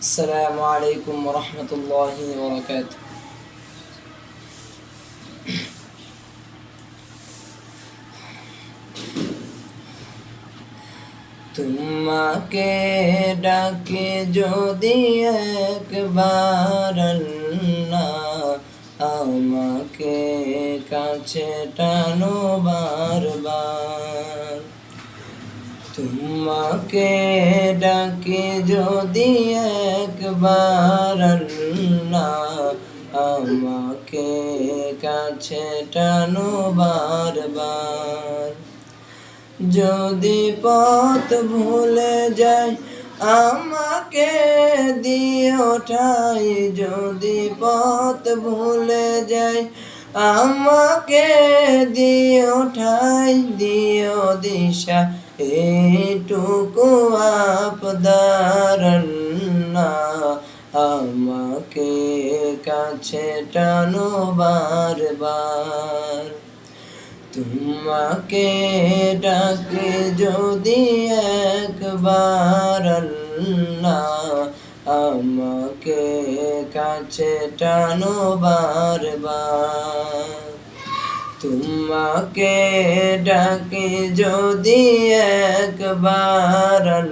السلام عليكم ورحمة الله وبركاته তোমাকে ডাকে যদি একবার না আমাকে কাছে টানো বারবার তোমাকে ডাকে যদি একবার না আমাকে কাছে টানো বারবার। যদি পথ ভুলে যায় আমাকে দিও ঠাই। যদি পথ ভুলে যায় আমাকে দিও ঠাই, দিও দিশা। এইটুকু আপদার না আমাকে কাছে টানো বারবার। তোমাকে ডাকে যদি একবার না আমাকে কাছে টানো বারবার। তোমাকে ডাকে যদি একবার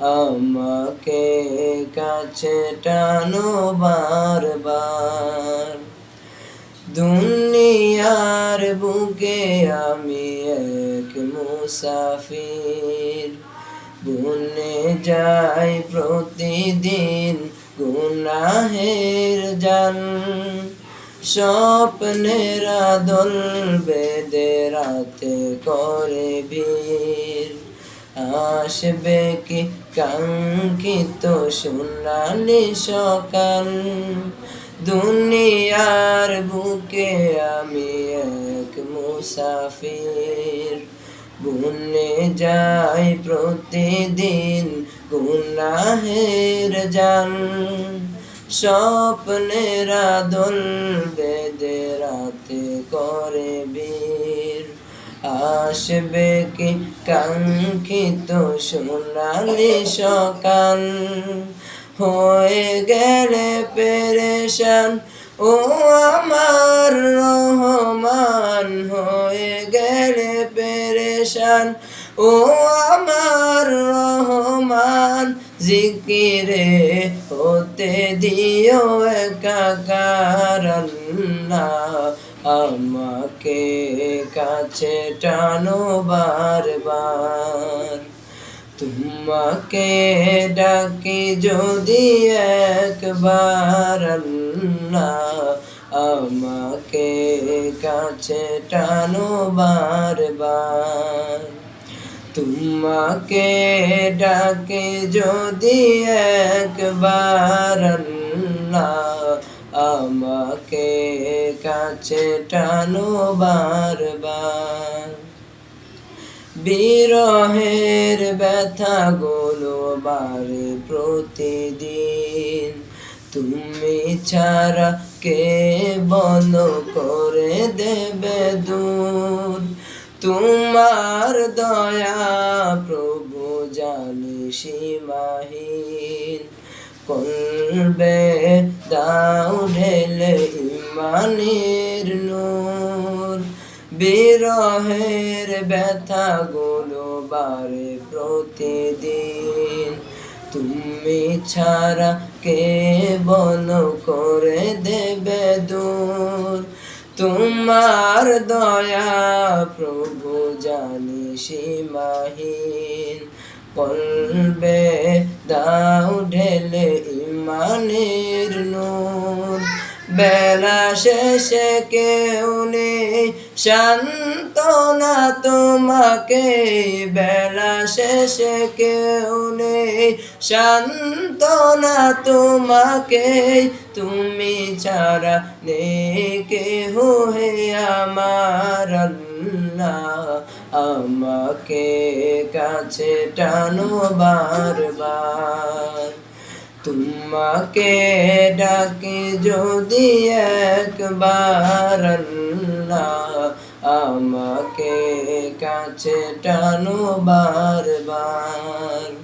আমাকে কাছে টানো বারবার। দুনিয়ার বুকে আমি এক মুসাফির। গুনে যাই প্রতিদিন গুনাহের জান। স্বপ্নের দল বেদে রাতে করে ভিড় আসবে কি কাঙ্ক্ষিত সোনালি সকাল? দুনিয়ার বুকে আমি এক মুসাফির। গুনে যাই প্রতিদিন গুনাহের জান স্বপ্নের দল বেদে রাতে করে বীর। আসবে কি কাঙ্ক্ষিত সোনালি সকাল? হয়ে গেলে পেরেশান, ও আমার রহমান। হয়ে গেলে পেরেশান, ও আমার রহমান। জিকিরে হতে দিও একাকার আমাকে কাছে টানো বারবার। তোমাকে ডাকি যদি একবার আমাকে কাছে টানো বারবার। তোমাকে ডাকে যদি একবার আল্লাহ আমাকে কাছে টানো বারবার। বিরহের ব্যথা গুলো বারে প্রতিদিন। তুমি ছাড়া কে বন্ধ করে দেবে দূর? তোমার দয়া প্রভু জানি সীমাহীন। করবে দাও ঢেলে ইমানের নূর। বিরহের ব্যথা গুলো বারে প্রতিদিন। তুমি ছাড়া কে বন করে দেবে দূর? তোমার দয়া, প্রভু জানি সীমাহীন। কলবে দাও ঢেলে ইমানের নূর। বেলা শেষে কেউ নেই শান্তনা তোমাকে। বেলা শেষে কেউ নেই শান্তনা তোমাকে তুমি ছাড়া নেই কেহ হে আমার আমাকে কাছে টানো বারবার। তোমাকে ডাকে যদি একবার আমাকে কাছে টানো বারবার।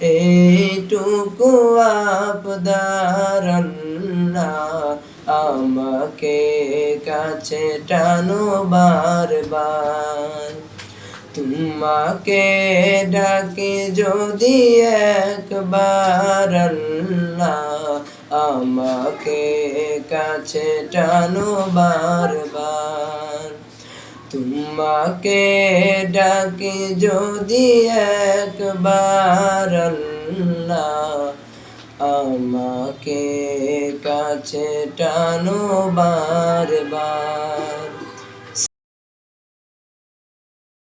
এইটুকু আপদার আল্লাহ আমাকে কাছে টানো বারবার। তোমাকে ডাকে যদি একবার আমাকে কাছে টানো বারবার। তোমাকে ডাকি যদি একবার আল্লাহ আমাকে কাছে টানো বারবার।